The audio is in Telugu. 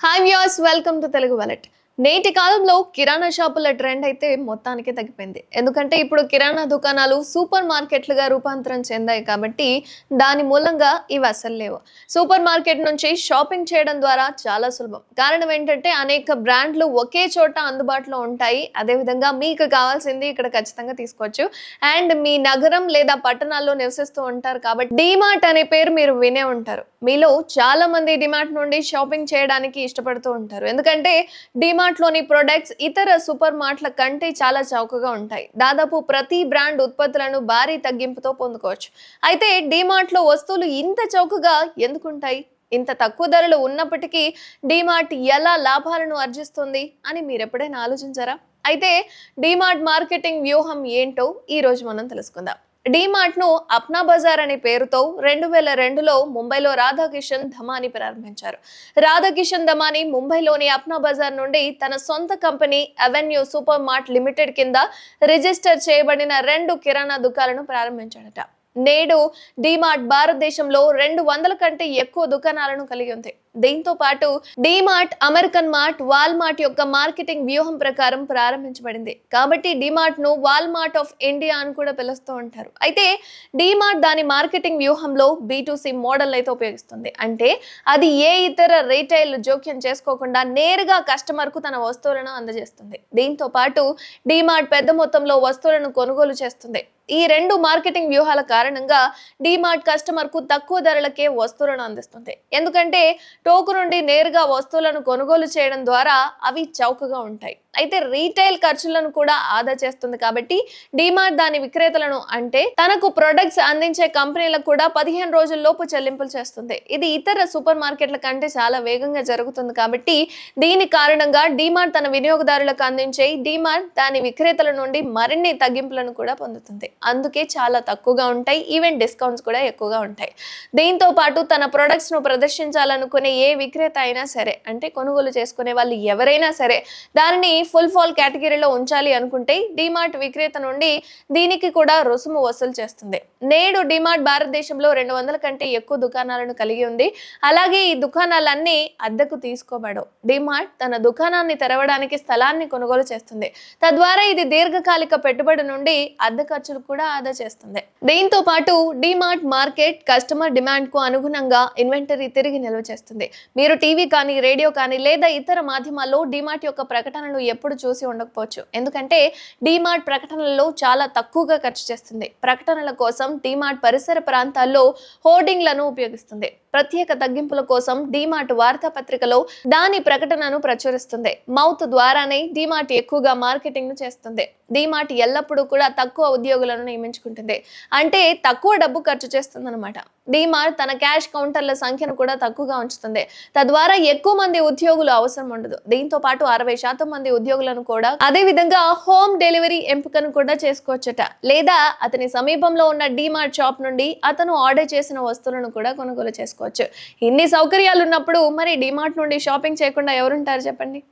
hi views welcome to Telugu wallet నేటి కాలంలో కిరాణా షాపుల ట్రెండ్ అయితే మొత్తానికి తగ్గిపోయింది. ఎందుకంటే ఇప్పుడు కిరాణా దుకాణాలు సూపర్ మార్కెట్లుగా రూపాంతరం చెందాయి కాబట్టి దాని మూలంగా ఇవి అసలు లేవు. సూపర్ మార్కెట్ నుంచి షాపింగ్ చేయడం ద్వారా చాలా సులభం. కారణం ఏంటంటే అనేక బ్రాండ్లు ఒకే చోట అందుబాటులో ఉంటాయి. అదేవిధంగా మీకు కావాల్సింది ఇక్కడ ఖచ్చితంగా తీసుకోవచ్చు. అండ్ మీ నగరం లేదా పట్టణాల్లో నివసిస్తూ ఉంటారు కాబట్టి డిమార్ట్ అనే పేరు మీరు వినే ఉంటారు. మీలో చాలా మంది డిమార్ట్ నుండి షాపింగ్ చేయడానికి ఇష్టపడుతూ ఉంటారు. ఎందుకంటే డిమార్ట్ మార్ట్లోని ప్రొడక్ట్స్ ఇతర సూపర్ మార్ట్ల కంటే చాలా చౌకగా ఉంటాయి. దాదాపు ప్రతి బ్రాండ్ ఉత్పత్తులను భారీ తగ్గింపుతో పొందుకోవచ్చు. అయితే డిమార్ట్లో వస్తువులు ఇంత చౌకగా ఎందుకుంటాయి? ఇంత తక్కువ ధరలు ఉన్నప్పటికీ డిమార్ట్ ఎలా లాభాలను ఆర్జిస్తుంది అని మీరు ఎప్పుడైనా ఆలోచించారా? అయితే డిమార్ట్ మార్కెటింగ్ వ్యూహం ఏంటో ఈ రోజు మనం తెలుసుకుందాం. డీమార్ట్ను అప్నా బజార్ అనే పేరుతో రెండు వేల రెండులో ముంబైలో రాధాకిషన్ ధమాని ప్రారంభించారు. రాధాకిషన్ ధమాని ముంబైలోని అప్నా బజార్ నుండి తన సొంత company Avenue super mart limited కింద రిజిస్టర్ చేయబడిన రెండు కిరాణా దుకాణాలను ప్రారంభించాడట. నేడు డీమార్ట్ భారతదేశంలో రెండు వందల కంటే ఎక్కువ దుకాణాలను కలిగి ఉంది. దీంతో పాటు డీమార్ట్ అమెరికన్ మార్ట్ వాల్మార్ట్ యొక్క మార్కెటింగ్ వ్యూహం ప్రకారం ప్రారంభించబడింది. కాబట్టి డీమార్ట్ను వాల్మార్ట్ ఆఫ్ ఇండియా అని కూడా పిలుస్తూ ఉంటారు. అయితే డీమార్ట్ దాని మార్కెటింగ్ వ్యూహంలో బీటూసీ మోడల్ అయితే ఉపయోగిస్తుంది. అంటే అది ఏ ఇతర రీటైల్ జోక్యం చేసుకోకుండా నేరుగా కస్టమర్కు తన వస్తువులను అందజేస్తుంది. దీంతో పాటు డీమార్ట్ పెద్ద మొత్తంలో వస్తువులను కొనుగోలు చేస్తుంది. ఈ రెండు మార్కెటింగ్ వ్యూహాల కారణంగా డీమార్ట్ కస్టమర్కు తక్కువ ధరలకే వస్తువులను అందిస్తుంది. ఎందుకంటే టోకు నుండి నేరుగా వస్తువులను కొనుగోలు చేయడం ద్వారా అవి చౌకగా ఉంటాయి. అయితే రీటైల్ ఖర్చులను కూడా ఆదా చేస్తుంది కాబట్టి డిమార్ట్ దాని విక్రేతలను అంటే తనకు ప్రొడక్ట్స్ అందించే కంపెనీలకు కూడా పదిహేను రోజుల లోపు చెల్లింపులు చేస్తుంది. ఇది ఇతర సూపర్ మార్కెట్ల కంటే చాలా వేగంగా జరుగుతుంది కాబట్టి దీని కారణంగా డిమార్ట్ తన వినియోగదారులకు అందించే డిమార్ట్ దాని విక్రేతల నుండి మరిన్ని తగ్గింపులను కూడా పొందుతుంది. అందుకే చాలా తక్కువగా ఉంటాయి. ఈవెన్ డిస్కౌంట్స్ కూడా ఎక్కువగా ఉంటాయి. దీంతో పాటు తన ప్రొడక్ట్స్ను ప్రదర్శించాలనుకునే ఏ విక్రేత అయినా సరే అంటే కొనుగోలు చేసుకునే వాళ్ళు ఎవరైనా సరే దానిని ఫుల్ ఫాల్ కేటగిరీలో ఉంచాలి అనుకుంటే డిమార్ట్ విక్రేత నుండి దీనికి కూడా రుసుము వసూలు చేస్తుంది. నేడు డిమార్ట్ భారతదేశంలో రెండు వందల కంటే ఎక్కువ దుకాణాలను కలిగి ఉంది. అలాగే ఈ దుకాణాలన్నీ అద్దెకు తీసుకోబడవు. డిమార్ట్ తన దుకాణాన్ని తెరవడానికి స్థలాన్ని కొనుగోలు చేస్తుంది. తద్వారా ఇది దీర్ఘకాలిక పెట్టుబడి నుండి అద్దె ఖర్చులు కూడా ఆదా చేస్తుంది. దీంతో పాటు డిమార్ట్ మార్కెట్ కస్టమర్ డిమాండ్కు అనుగుణంగా ఇన్వెంటరీ తిరిగి నిల్వ చేస్తుంది. మీరు టీవీ కానీ రేడియో కానీ లేదా ఇతర మాధ్యమాల్లో డిమార్ట్ యొక్క ప్రకటనలు ఎప్పుడు చూసి ఉండకపోవచ్చు. ఎందుకంటే డిమార్ట్ ప్రకటనలలో చాలా తక్కువగా ఖర్చు చేస్తుంది. ప్రకటనల కోసం డీమార్ట్ పరిసర ప్రాంతాల్లో హోర్డింగ్లను ఉపయోగిస్తుంది. ప్రత్యేక తగ్గింపుల కోసం డిమార్ట్ వార్తాపత్రికలో దాని ప్రకటనను ప్రచురిస్తుంది. మౌత్ ద్వారానే డిమార్ట్ ఎక్కువగా మార్కెటింగ్ను చేస్తుంది. డిమార్ట్ ఎల్లప్పుడూ కూడా తక్కువ ఉద్యోగులను నియమించుకుంటుంది. అంటే తక్కువ డబ్బు ఖర్చు చేస్తుంది అనమాట డిమార్ట్ తన క్యాష్ కౌంటర్ల సంఖ్యను కూడా తక్కువగా ఉంచుతుంది. తద్వారా ఎక్కువ మంది ఉద్యోగులు అవసరం ఉండదు. దీంతో పాటు అరవై శాతం మంది ఉద్యోగులను కూడా అదే విధంగా హోమ్ డెలివరీ ఎంపికను కూడా చేసుకోవచ్చట. లేదా అతని సమీపంలో ఉన్న డిమార్ట్ షాప్ నుండి అతను ఆర్డర్ చేసిన వస్తువులను కూడా కొనుగోలు చేసుకోవచ్చు. చేసుకోవచ్చు. ఇన్ని సౌకర్యాలు ఉన్నప్పుడు మరి డిమార్ట్ నుండి షాపింగ్ చేయకుండా ఎవరుంటారు చెప్పండి?